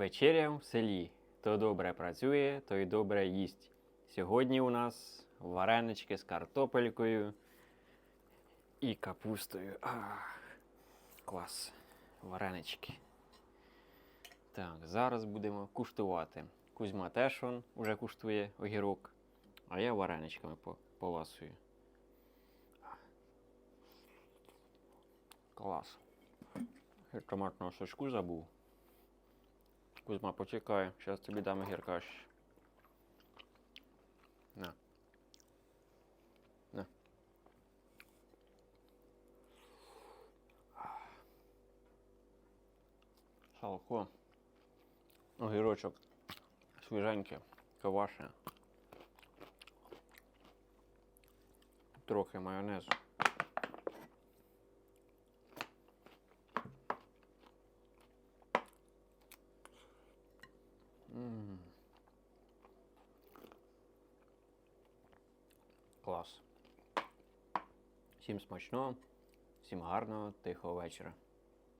Вечеря в селі. То добре працює, то й добре їсть. Сьогодні у нас варенички з картопелькою і капустою. Ах, клас. Варенички. Так, зараз будемо куштувати. Кузьма теж он уже куштує огірок, а я вареничками поласую. Клас. Я томатного сочку забув. Кузьма, почекай, зараз тобі дам огірка. ще. На. На. Салко. Огірочок. Свіженький, каваше. Трохи майонезу. Клас. Всім смачного, всім гарного, тихого вечора.